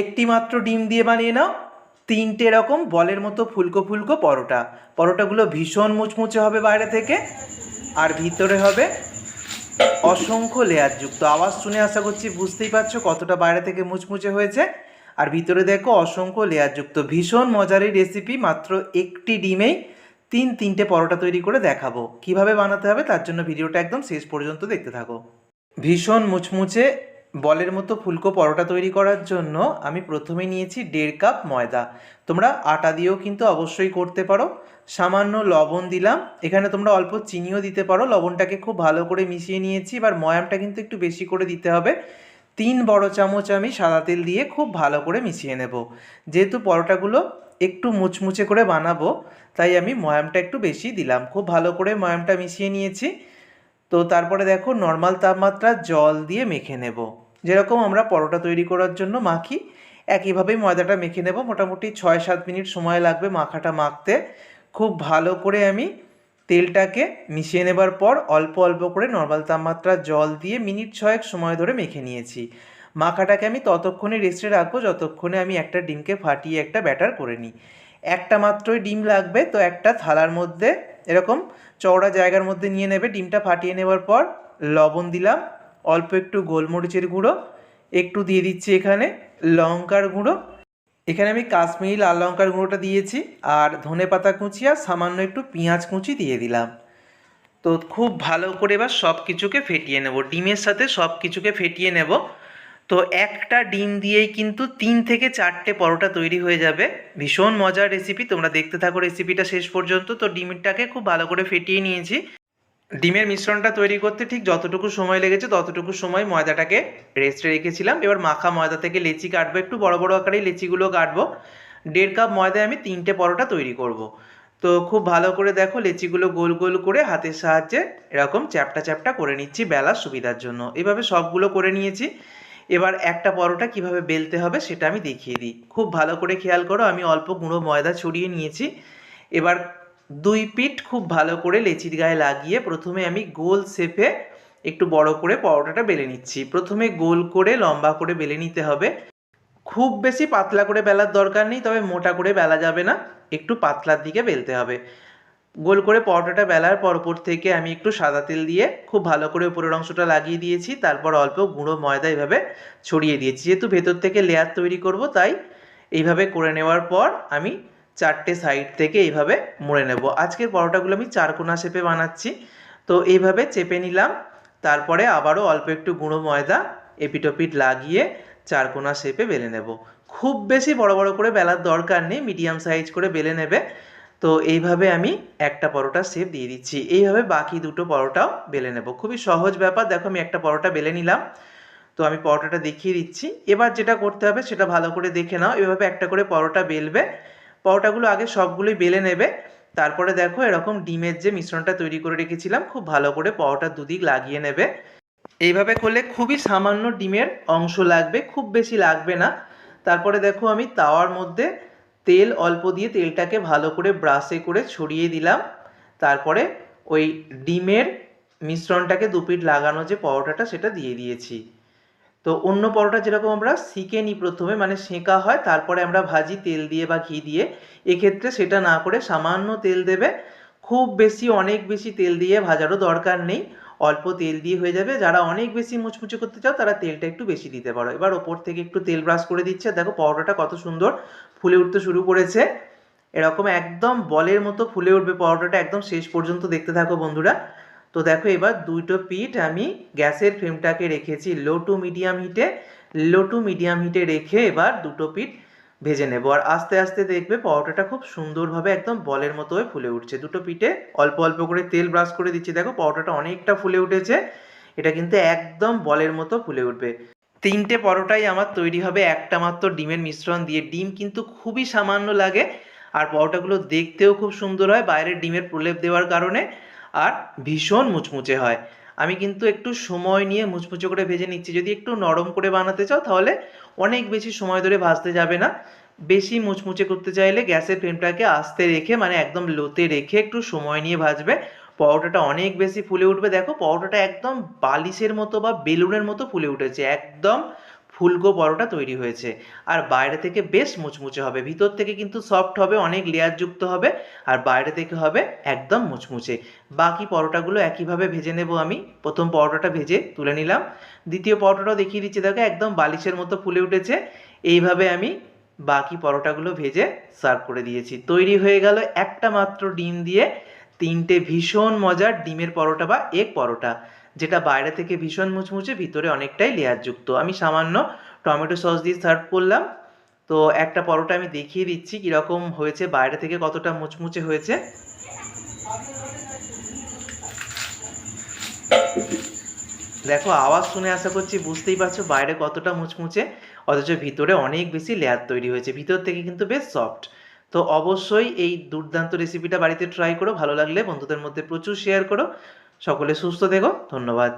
একটি মাত্র ডিম দিয়ে বানিয়ে নাও, তিনটে রকম বলের মতো ফুলকো ফুলকো পরোটা। পরোটাগুলো ভীষণ মুচমুচে হবে বাইরে থেকে, আর ভিতরে হবে অসংখ্য লেয়ারযুক্ত। আওয়াজ শুনে আশা করছি বুঝতেই পারছ কতটা বাইরে থেকে মুচমুচে হয়েছে। আর ভিতরে দেখো অসংখ্য লেয়ারযুক্ত। ভীষণ মজার এই রেসিপি মাত্র একটি ডিমেই তিন তিনটে পরোটা তৈরি করে দেখাবো। কীভাবে বানাতে হবে তার জন্য ভিডিওটা একদম শেষ পর্যন্ত দেখতে থাকো। ভীষণ মুচমুচে বলের মতো ফুলকো পরোটা তৈরি করার জন্য আমি প্রথমে নিয়েছি দেড় কাপ ময়দা। তোমরা আটা দিয়েও কিন্তু অবশ্যই করতে পারো। সামান্য লবণ দিলাম। এখানে তোমরা অল্প চিনিও দিতে পারো। লবণটাকে খুব ভালো করে মিশিয়ে নিয়েছি। এবার ময়ামটা কিন্তু একটু বেশি করে দিতে হবে। তিন বড় চামচ আমি সাদা তেল দিয়ে খুব ভালো করে মিশিয়ে নেব। যেহেতু পরোটাগুলো একটু মুচমুচে করে বানাবো, তাই আমি ময়ামটা একটু বেশি দিলাম। খুব ভালো করে ময়ামটা মিশিয়ে নিয়েছি। তো তারপরে দেখো, নর্মাল তাপমাত্রা জল দিয়ে মেখে নেব। যেরকম আমরা পরোটা তৈরি করার জন্য মাখি, একইভাবেই ময়দাটা মেখে নেব। মোটামুটি ছয় সাত মিনিট সময় লাগবে মাখাটা মাখতে। খুব ভালো করে আমি তেলটাকে মিশিয়ে নেবার পর অল্প অল্প করে নর্মাল তাপমাত্রা জল দিয়ে মিনিট ছয়েক সময় ধরে মেখে নিয়েছি। মাখাটাকে আমি ততক্ষণে রেস্টে রাখব, যতক্ষণে আমি একটা ডিমকে ফাটিয়ে একটা ব্যাটার করে নিই। একটা মাত্রই ডিম লাগবে, তো একটা থালার মধ্যে এরকম চওড়া জায়গার মধ্যে নিয়ে নেবে। ডিমটা ফাটিয়ে নেবার পর লবণ দিলাম অল্প একটু গোলমরিচের গুঁড়ো, একটু দিয়ে দিচ্ছি এখানে লঙ্কার গুঁড়ো। এখানে আমি কাশ্মীরি লাল লঙ্কার গুঁড়োটা দিয়েছি আর ধনে পাতা কুচি আর সামান্য একটু পেঁয়াজ কুচি দিয়ে দিলাম। তো খুব ভালো করে এবার সব কিছুকে ফেটিয়ে নেব। ডিমের সাথে সব কিছুকে ফেটিয়ে নেব। তো একটা ডিম দিয়েই কিন্তু তিন থেকে চারটে পরোটা তৈরি হয়ে যাবে। ভীষণ মজার রেসিপি তোমরা দেখতে থাকো রেসিপিটা শেষ পর্যন্ত। তো ডিমটাকে খুব ভালো করে ফেটিয়ে নিয়েছি। ডিমের মিশ্রণটা তৈরি করতে ঠিক যতটুকু সময় লেগেছে ততটুকু সময় ময়দাটাকে রেস্টে রেখেছিলাম। এবার মাখা ময়দা থেকে লেচি কাটবো, একটু বড় বড় আকারে লেচিগুলো কাটবো। দেড় কাপ ময়দায় আমি তিনটে পরোটা তৈরি করব। তো খুব ভালো করে দেখো লেচিগুলো গোল গোল করে হাতের সাহায্যে এরকম চ্যাপটা চ্যাপটা করে নিচ্ছি বেলার সুবিধার জন্য। এভাবে সবগুলো করে নিয়েছি। এবার একটা পরোটা কীভাবে বেলতে হবে সেটা আমি দেখিয়ে দিই। খুব ভালো করে খেয়াল করো আমি অল্প গুঁড়ো ময়দা ছড়িয়ে নিয়েছি। এবার দুই পিঠ খুব ভালো করে লেচির গায়ে লাগিয়ে প্রথমে আমি গোল শেপে একটু বড় করে পরোটাটা বেলে নিচ্ছি। প্রথমে গোল করে, লম্বা করে বেলে নিতে হবে। খুব বেশি পাতলা করে বেলার দরকার নেই, তবে মোটা করে বেলা যাবে না, একটু পাতলার দিকে বেলতে হবে। গোল করে পরোটাটা বেলার পর উপর থেকে আমি একটু সাদা তেল দিয়ে খুব ভালো করে উপরের অংশটা লাগিয়ে দিয়েছি, তারপর অল্প গুঁড়ো ময়দা এইভাবে ছড়িয়ে দিয়েছি। যেহেতু ভেতর থেকে লেয়ার তৈরি করব, তাই এইভাবে করে নেওয়ার পর আমি চারটে সাইড থেকে এইভাবে মুড়ে নেব। আজকের পরোটাগুলো আমি চারকোনা শেপে বানাচ্ছি। তো এইভাবে চেপে নিলাম। তারপরে আবারও অল্প একটু গুঁড়ো ময়দা এপিটোপিট লাগিয়ে চারকোনা শেপে বেলে নেব। খুব বেশি বড় বড় করে বেলার দরকার নেই মিডিয়াম সাইজ করে বেলে নেবে। তো এইভাবে আমি একটা পরোটা শেপ দিয়ে দিচ্ছি। এইভাবে বাকি দুটো পরোটাও বেলে নেব। খুবই সহজ ব্যাপার। দেখো আমি একটা পরোটা বেলে নিলাম। তো আমি পরোটাটা দেখিয়ে দিচ্ছি। এবার যেটা করতে হবে সেটা ভালো করে দেখে নাও। এভাবে একটা করে পরোটা বেলবে। পরোটাগুলো আগে সবগুলোই বেলে নেবে। তারপরে দেখো এরকম ডিমের যে মিশ্রণটা তৈরি করে রেখেছিলাম, খুব ভালো করে পরোটার দুদিক লাগিয়ে নেবে। এইভাবে করলে খুবই সামান্য ডিমের অংশ লাগবে, খুব বেশি লাগবে না। তারপরে দেখো আমি তাওয়ার মধ্যে তেল অল্প দিয়ে তেলটাকে ভালো করে ব্রাশে করে ছড়িয়ে দিলাম। তারপরে ওই ডিমের মিশ্রণটাকে দুপিট লাগানো যে পরোটাটা সেটা দিয়ে দিয়েছি। তো অন্য পরোটা যেরকম আমরা শিখে নিই প্রথমে মানে সেঁকা হয়, তারপরে আমরা ভাজি তেল দিয়ে বা ঘি দিয়ে, এক্ষেত্রে সেটা না করে সামান্য তেল দেবে। খুব বেশি, অনেক বেশি তেল দিয়ে ভাজারও দরকার নেই। অল্প তেল দিয়ে হয়ে যাবে। যারা অনেক বেশি মুচমুচে করতে চাও, তারা তেলটা একটু বেশি দিতে পারো। এবার ওপর থেকে একটু তেল ব্রাশ করে দিচ্ছে। দেখো পরোটাটা কত সুন্দর ফুলে উঠতে শুরু করেছে। এরকম একদম বলের মতো ফুলে উঠবে পরোটাটা। একদম শেষ পর্যন্ত দেখতে থাকো বন্ধুরা। তো দেখো এবার দুটো পিঠ আমি গ্যাসের ফ্লেমটাকে রেখেছি লো টু মিডিয়াম হিটে। লো টু মিডিয়াম হিটে রেখে এবার দুটো পিঠ ভেজে নেব। আর আস্তে আস্তে দেখবে পরোটাটা খুব সুন্দরভাবে একদম বলের মতো হয়ে ফুলে উঠছে। দুটো পিঠে অল্প অল্প করে তেল ব্রাশ করে দিচ্ছি। দেখো পরোটাটা অনেকটা ফুলে উঠেছে। এটা কিন্তু একদম বলের মতো ফুলে উঠবে। তিনটে পরোটাই আমার তৈরি হবে একটা মাত্র ডিমের মিশ্রণ দিয়ে। ডিম কিন্তু খুবই সামান্য লাগে। আর পরোটাগুলো দেখতেও খুব সুন্দর হয়। বাইরের ডিমের প্রলেপ দেওয়ার কারণে। আর ভীষণ মুচমুচে হয়। আমি কিন্তু একটু সময় নিয়ে মুচমুচে করে ভেজে নিচ্ছি। যদি একটু নরম করে বানাতে চাও, তাহলে অনেক বেশি সময় ধরে ভাজতে যাবে না। বেশি মুচমুচে করতে চাইলে গ্যাসের ফ্লেমটাকে আস্তে রেখে মানে একদম লোতে রেখে একটু সময় নিয়ে ভাজবে। পরোটাটা অনেক বেশি ফুলে উঠবে। দেখো, পরোটাটা একদম বালিশের মতো বা বেলুনের মতো ফুলে উঠেছে। একদম ফুলকো পরোটা তৈরি হয়েছে। আর বাইরে থেকে বেশ মুচমুচে হবে। ভিতর থেকে কিন্তু সফট হবে, অনেক লেয়ারযুক্ত হবে। আর বাইরে থেকে হবে একদম মুচমুচে। বাকি পরোটাগুলো একইভাবে ভেজে নেব আমি। প্রথম পরোটাটা ভেজে তুলে নিলাম। দ্বিতীয় পরোটাটাও দেখিয়ে দিচ্ছি। দেখো একদম বালিশের মতো ফুলে উঠেছে। এইভাবে আমি বাকি পরোটাগুলো ভেজে সার্ভ করে দিয়েছি। তৈরি হয়ে গেল একটা মাত্র ডিম দিয়ে তিনটে ভীষণ মজার ডিমের পরোটা বা এগ পরোটা। যেটা বাইরে থেকে ভীষণ মুচমুচে ভিতরে অনেকটাই লেয়ারযুক্ত আমি সামান্য টমেটো সস দিয়ে সার্ভ করলাম। তো একটা পরোটা আমি দেখিয়ে দিচ্ছি কীরকম হয়েছে, বাইরে থেকে কতটা মুচমুচে হয়েছে। দেখো, আওয়াজ শুনে আশা করছি বুঝতেই পারছ বাইরে কতটা মুচমুচে, অথচ ভিতরে অনেক বেশি লেয়ার তৈরি হয়েছে। ভিতর থেকে কিন্তু বেশ সফট তো অবশ্যই এই দুর্দান্ত রেসিপিটা বাড়িতে ট্রাই করো, ভালো লাগলে বন্ধুদের মধ্যে প্রচুর শেয়ার করো। সকলে সুস্থ থেকো ধন্যবাদ।